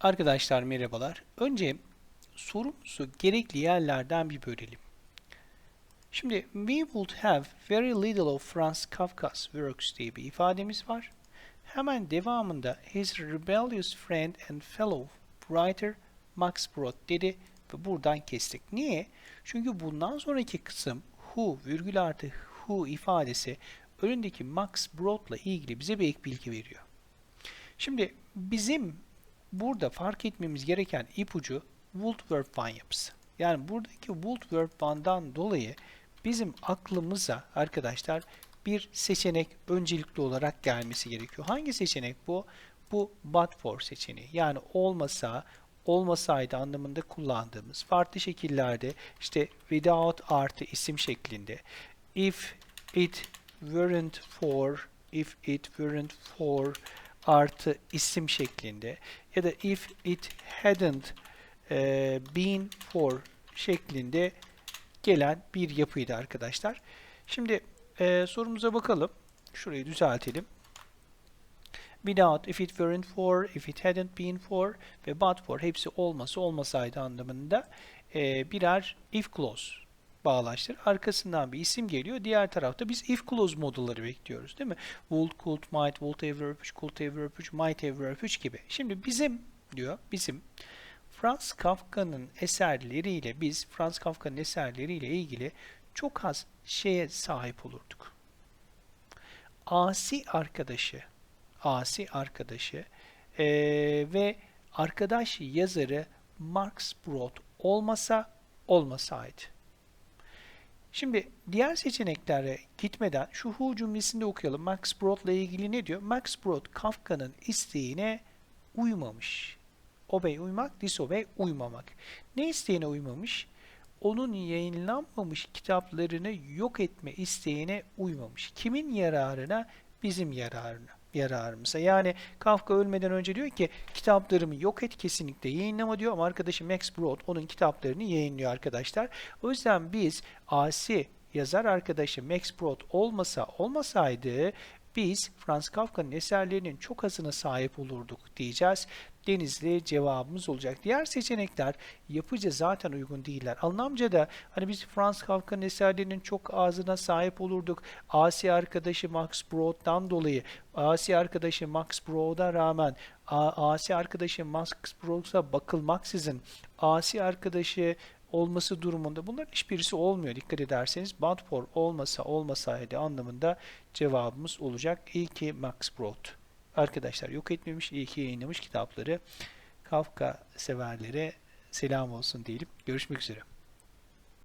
Arkadaşlar merhabalar. Önce sorumuzu gerekli yerlerden bir bölelim. Şimdi we would have very little of Franz Kafka's works diye bir ifademiz var. Hemen devamında his rebellious friend and fellow writer Max Brod dedi ve buradan kestik. Niye? Çünkü bundan sonraki kısım who virgül artı who ifadesi önündeki Max Brod'la ilgili bize bir ek bilgi veriyor. Şimdi bizim burada fark etmemiz gereken ipucu verb one yapısı. Yani buradaki verb one'dan dolayı bizim aklımıza arkadaşlar bir seçenek öncelikli olarak gelmesi gerekiyor. Hangi seçenek bu? Bu but for seçeneği. Yani olmasa, olmasaydı anlamında kullandığımız farklı şekillerde işte without artı isim şeklinde if it weren't for if it weren't for artı isim şeklinde ya da if it hadn't e, been for şeklinde gelen bir yapıydı arkadaşlar. Şimdi e, sorumuza bakalım. Şurayı düzeltelim. Without, if it weren't for, if it hadn't been for ve but for hepsi olması olmasaydı anlamında e, birer if clause bağlaçtır. Arkasından bir isim geliyor. Diğer tarafta biz if clause modulları bekliyoruz değil mi? Would, could, might, would have verb 3, could have verb 3, might have verb 3 gibi. Şimdi bizim diyor, bizim Franz Kafka'nın eserleriyle biz Franz Kafka'nın eserleriyle ilgili çok az şeye sahip olurduk. Asi arkadaşı, asi arkadaşı eee, ve arkadaş yazarı Max Brod olmasa olmasaydı. Şimdi diğer seçeneklere gitmeden şu who cümlesini de okuyalım. Max Brod'la ilgili ne diyor? Max Brod Kafka'nın isteğine uymamış. Obey uymak, disobey uymamak. Ne isteğine uymamış? Onun yayınlanmamış kitaplarını yok etme isteğine uymamış. Kimin yararına? Bizim yararına yararımıza. Yani Kafka ölmeden önce diyor ki kitaplarımı yok et kesinlikle yayınlama diyor ama arkadaşı Max Brod onun kitaplarını yayınlıyor arkadaşlar. O yüzden biz asi yazar arkadaşı Max Brod olmasa olmasaydı biz Franz Kafka'nın eserlerinin çok azına sahip olurduk diyeceğiz. Denizli cevabımız olacak. Diğer seçenekler yapıca zaten uygun değiller. Anlamca da hani biz Franz Kafka'nın eserlerinin çok azına sahip olurduk. Asi arkadaşı Max Brod'dan dolayı, Asi arkadaşı Max Brod'a rağmen, Asi arkadaşı Max Brod'a bakılmaksızın, Asi arkadaşı olması durumunda bunların hiçbirisi olmuyor dikkat ederseniz but for olmasa olmasaydı anlamında cevabımız olacak. İyi ki Max Brod. Arkadaşlar yok etmemiş, iyi ki yayınlamış kitapları. Kafka severlere selam olsun diyelim. Görüşmek üzere.